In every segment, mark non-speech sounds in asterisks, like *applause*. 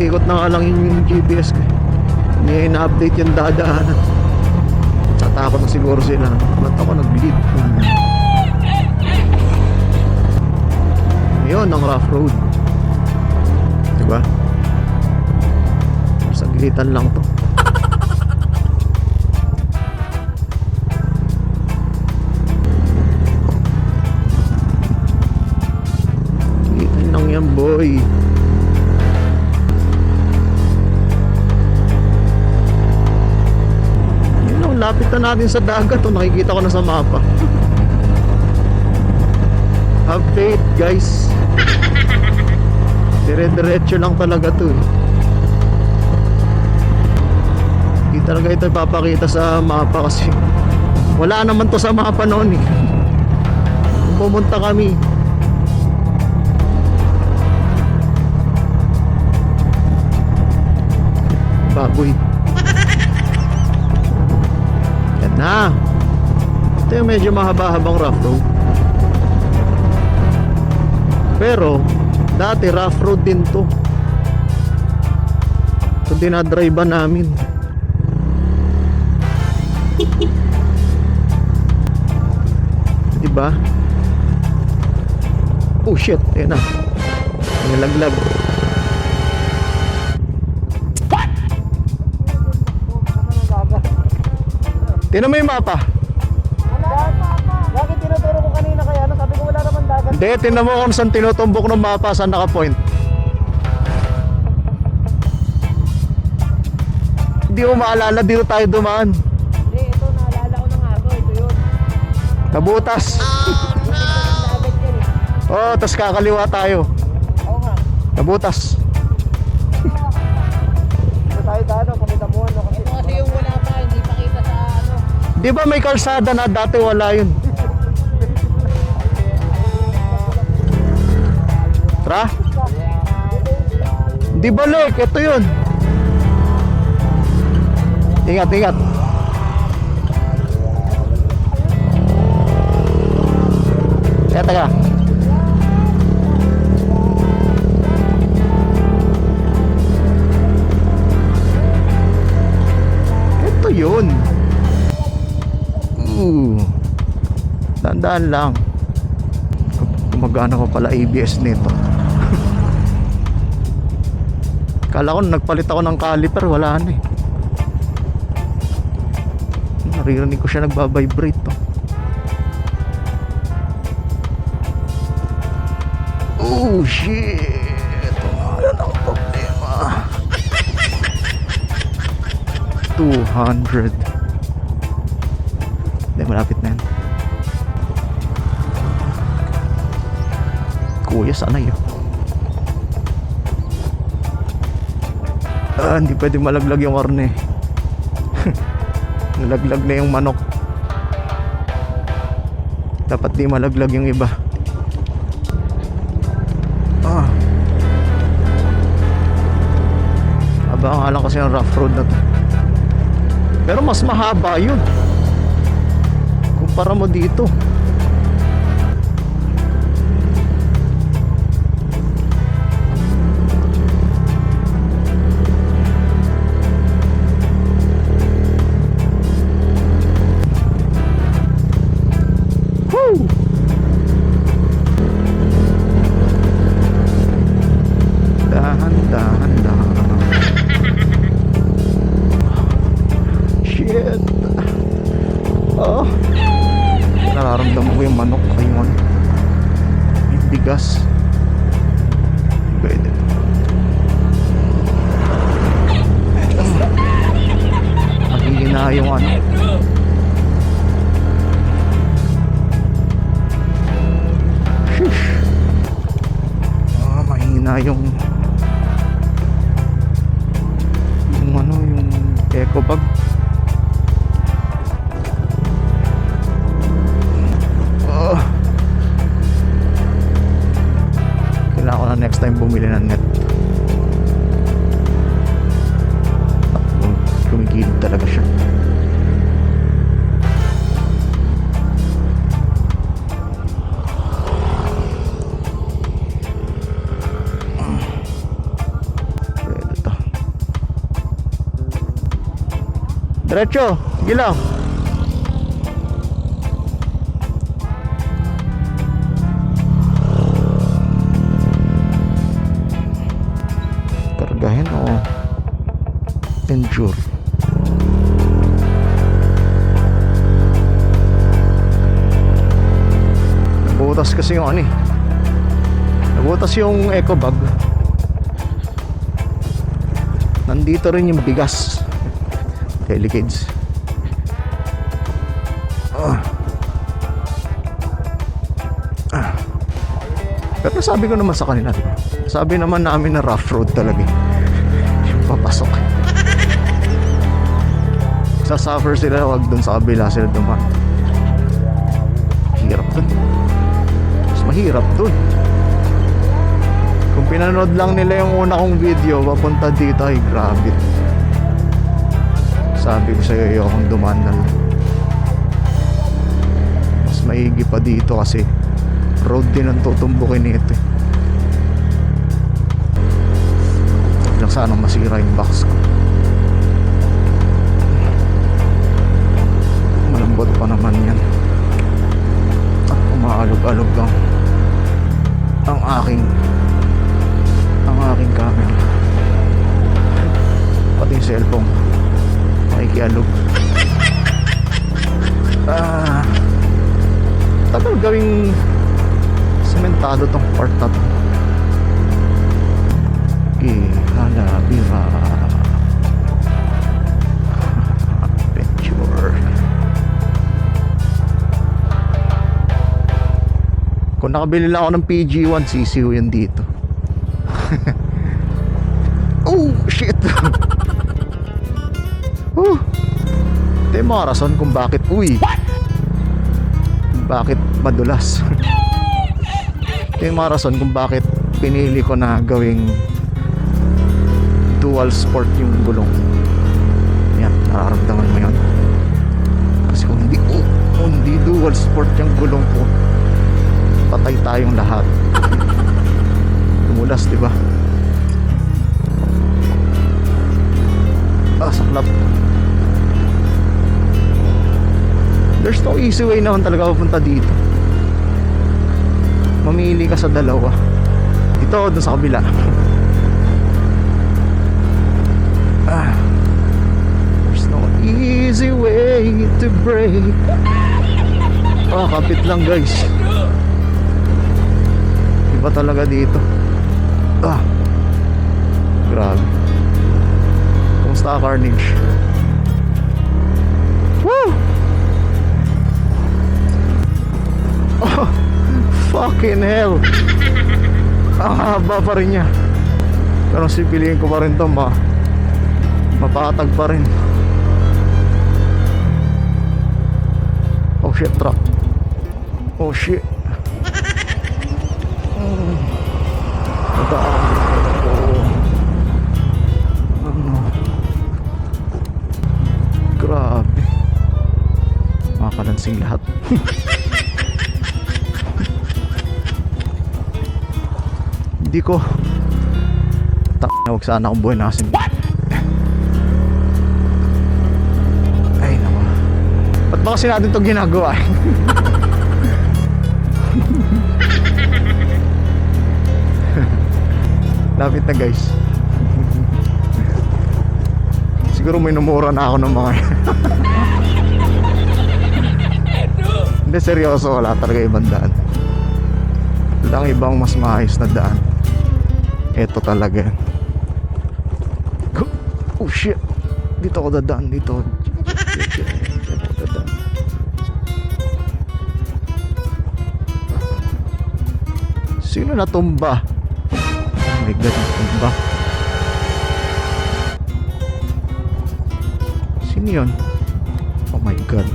Paikot-ikot na nga lang yung GPS ko. eh. Hindi na-update yung dadaanan. Tatakot na siguro sila. Ba't ako nag-lead? Yun, ang rough road. Diba? Saglitan lang to. Saglitan lang yan, boy. Na natin sa dagat. Oh, nakikita ko na sa mapa. Have faith, guys. *laughs* Dire-diretso lang talaga to eh. Talaga ito ipapakita sa mapa kasi *laughs* wala naman to sa mapa noon eh. Pumunta kami, baboy. Yan na. Ito yung medyo mahaba-habang rough road. Pero, dati rough road din to. Ito dinadrive namin. Diba? Oh shit, ayan na. Nilaglag. Tinan mo yung mapa. Bakit tinuturo ko kanina kaya ano? Sabi ko wala naman dagat. Hindi, tinan mo kung saan tinutumbok ng mapa, saan naka-point. Hindi mo maalala, dito tayo dumaan. Hindi, ito naalala ko na nga. Ito yun. Dagat yan eh. Oh, tas kakaliwa tayo. Oo nga. Kabutas. Di ba may kalsada na dati wala yun? Tra? Di balik, ito yun. Ingat, ingat. Teka, teka. Tandaan lang. Gumagana pa pala ABS nito. Kala ko nagpalit ako ng caliper, wala na eh. Naririnig ko siya nagbabibrate to. Oh shit! Ano ang problema? 200 Hindi, malapit Kuya, sana yun Ah, hindi pwede malaglag yung karne *laughs* Nalaglag na yung manok. Dapat di malaglag yung iba. Ah. Aba lang kasi yung rough road na to. Pero mas mahaba yun Kumpara mo dito Shit. Oh. Nararamdaman ko yung manok ay yung bigas. Pwede. Mahihina yung ano. Ah, mahina yung yung ano, yung eco bag. Diretso. Lang. Kargahin o endure. Nabutas kasi yung ano. Nabutas yung eco bag. Nandito rin yung bigas. Delicades. Ah. Ah. Pero sabi ko naman sa kanila, di ba? Sabi naman namin na rough road talaga. papasok. Sasuffer sila, wag dun sa kabila sila dumaan. Hirap dun. Mas mahirap dun. Kung pinanood lang nila yung una kong video, papunta dito, ay grabe. Sabi ko sa'yo, ayokong dumaan na lang. Mas maigi pa dito kasi road din ang tutumbukin nito. eh. Lang sanang masira yung box ko. Kung nakabili lang ako ng PG1 CCU yan dito. *laughs* Oh shit! *laughs* Oh Ito yung mga rason kung bakit Uy Bakit madulas? *laughs* Ito yung mga rason kung bakit Pinili ko na gawing Dual sport yung gulong. Yan, nararamdaman mo yun. Kasi kung hindi oh, Kung hindi dual sport yung gulong ko Patay tayong lahat *laughs* Tumulas, di ba? Ah, saklap. There's no easy way naman talaga papunta dito. Mamili ka sa dalawa. Dito o dun sa kabila. Ah. There's no easy way to break. Ah, kapit lang guys. Iba talaga dito. Ah. Grabe. Kumusta Carnage? Woo! *laughs* Oh, fucking hell. *laughs* Ang haba pa rin niya. Pero sipiliin ko pa rin to, ma mapatag pa rin. Oh shit, truck. Oh shit. Oh. Ano? Grabe. Makakalansing lahat. *laughs* Hindi ko Tak na wag sana akong buhay na kasi Ay naman Ba't ba kasi natin ito ginagawa *laughs* Lapit na guys. Siguro may numura na ako ng mga Hindi seryoso. Wala talaga ibang daan. Walang ibang mas maayos na daan. Ito talaga. Oh shit. Dito ako dadaan dito. Sino natumba? My god natumba Sino yun? Oh my god.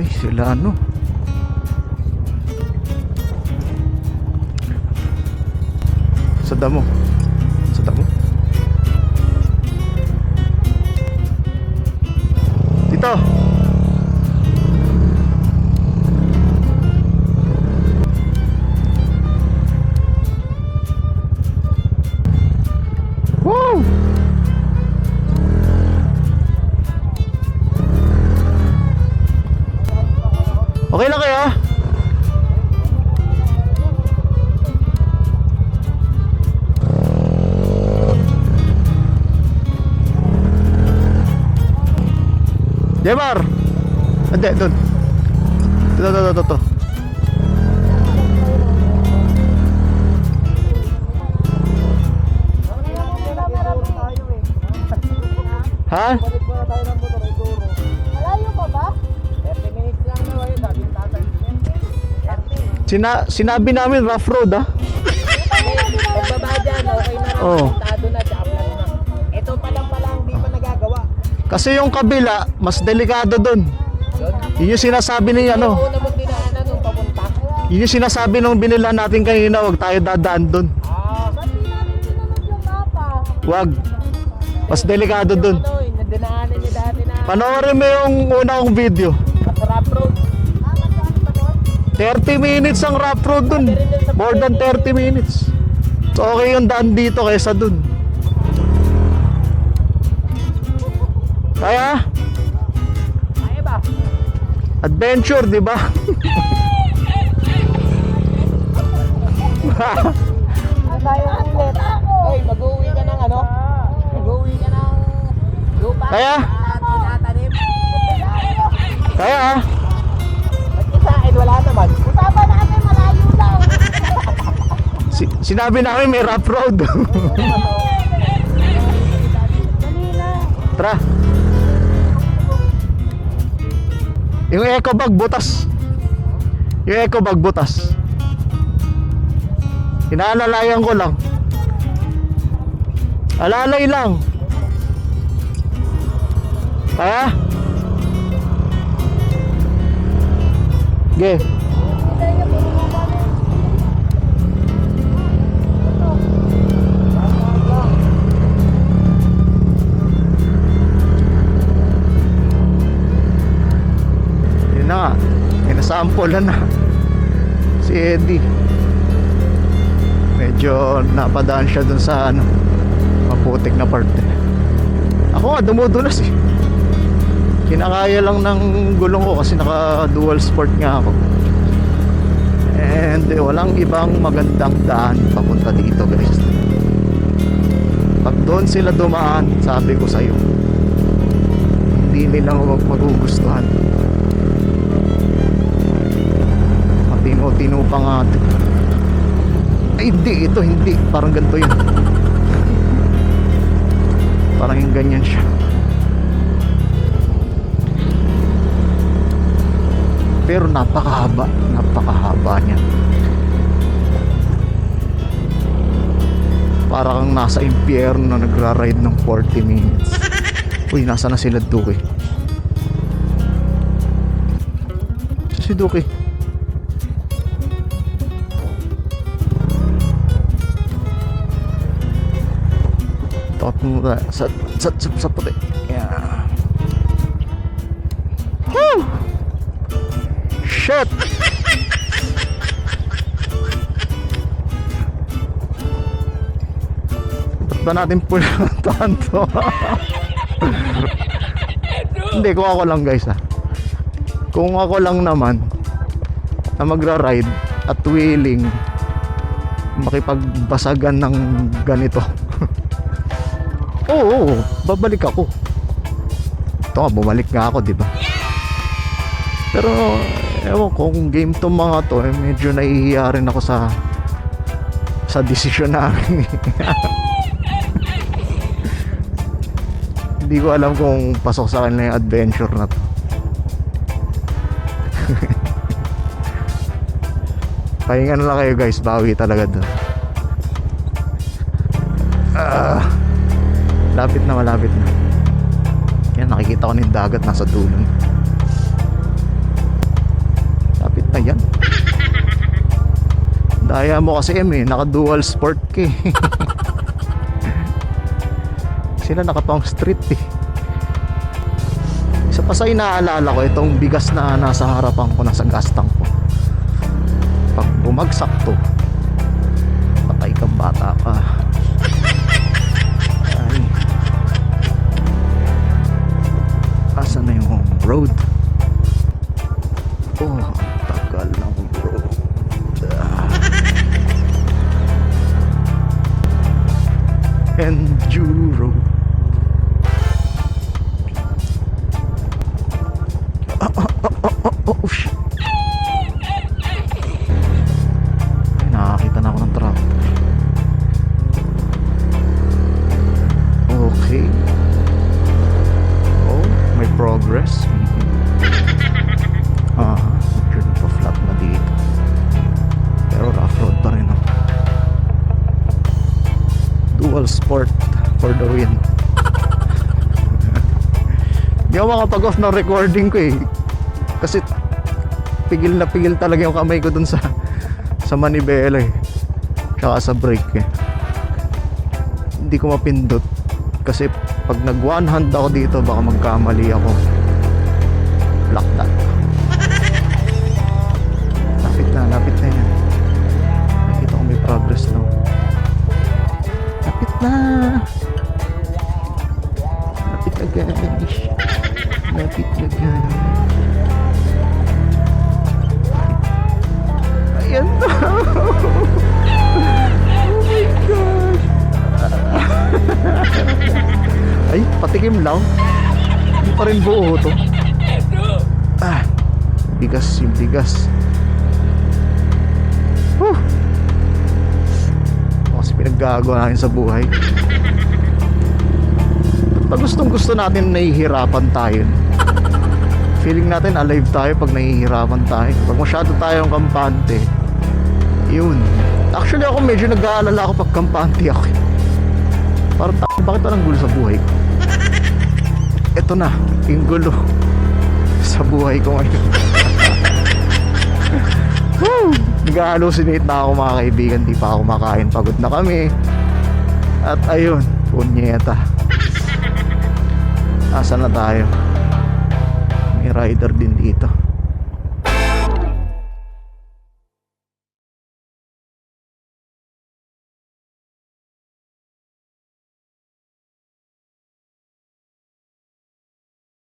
Ay sila ano? Sa damo Jemar! Hindi, doon. Ito, ito, ito. Ha? Malayo pa ba? 30 minutes lang daw ayun, sabi tatay. 30. Sina sinabi namin rough road ah. Pagbaba dyan, okay na rin. Kasi yung kabila, mas delikado doon. Yun. Yun yung sinasabi ni ano. Yun yung sinasabi nung binila natin kanina, wag tayo dadaan doon. Wag. Mas delikado doon. ano, Panoorin mo yung una kong video. masarap road. Ah, magkano ba doon? 30 minutes ang rough road dun. More than 30 minutes. So okay yung daan dito kaysa dun. Kaya, Kaya ba? adventure, di ba? Tayo ulit. Ako. Oy, mag-uwi ka ng ano? Mag-uwi ka ng lupa. Kaya? na tinatanim. Kaya, ah. Ba't sa akin wala naman? Usapan natin malayo lang. si- sinabi namin may rough road. Tara. Yung eco bag butas. Yung eco bag butas. Inaalalayan ko lang. Alalay lang. Kaya? Ge. Inasample na. Si Eddie. Medyo napadaan siya dun sa ano, maputik na part. eh. Ako nga, dumudulas eh. Kinakaya lang ng gulong ko kasi naka dual sport nga ako. And eh, walang ibang magandang daan papunta dito guys. Pag doon sila dumaan, sabi ko sa'yo, hindi nila mag- magugustuhan. Pa nga. Ay hindi, ito hindi. Parang ganito yun. Parang yung ganyan siya. Pero napakahaba, napakahaba niya. Para kang nasa impyerno na nagra-ride ng 40 minutes. Uy, nasa na sila Duke? Si Duke. Takot mo na sa sa sa, sa puti. Yeah. Woo! Shit! *laughs* Ba't ba natin pulantahan to? *laughs* Hindi, kung ako lang guys ah. Kung ako lang naman na magra-ride at willing makipagbasagan ng ganito. Oo, oo, babalik ako. Ito nga, bumalik nga ako, di ba? Pero, ewan ko, kung game to mga to, eh, medyo nahihiya rin ako sa sa desisyon namin. *laughs* Hindi ko alam kung pasok sa kanila yung adventure na to. *laughs* Pahinga na lang kayo guys, bawi talaga doon. Lapit na malapit na. Yan, nakikita ko na yung dagat nasa dulo. na. Lapit na yan. *laughs* Daya mo kasi em eh, naka dual sport ka eh. *laughs* Sila naka pang street eh. Isa pa sa inaalala ko, itong bigas na nasa harapan ko, nasa gas tank ko. Pag bumagsak to, road oh tagal ng road ah. enduro ah, ah, ah, ah, ah. Makapag-off ng recording ko eh. Kasi pigil na pigil talaga yung kamay ko dun sa sa manibela eh. Tsaka sa brake eh. Hindi ko mapindot. Kasi pag nag one hand ako dito baka magkamali ako. Lang. Hindi pa rin buo to. Ah, bigas yung bigas. Whew. Kasi pinaggagawa natin sa buhay. Pag gustong gusto natin nahihirapan tayo. Feeling natin alive tayo pag nahihirapan tayo. Pag masyado tayong kampante, yun. Actually ako medyo nag-aalala ako pag kampante ako. Parang bakit anong gulo sa buhay ko? Ito na, yung gulo sa buhay ko ngayon. *laughs* Woo! Nag-hallucinate na ako mga kaibigan, di pa ako makain, pagod na kami. At ayun, punyeta. Asa na tayo? May rider din dito.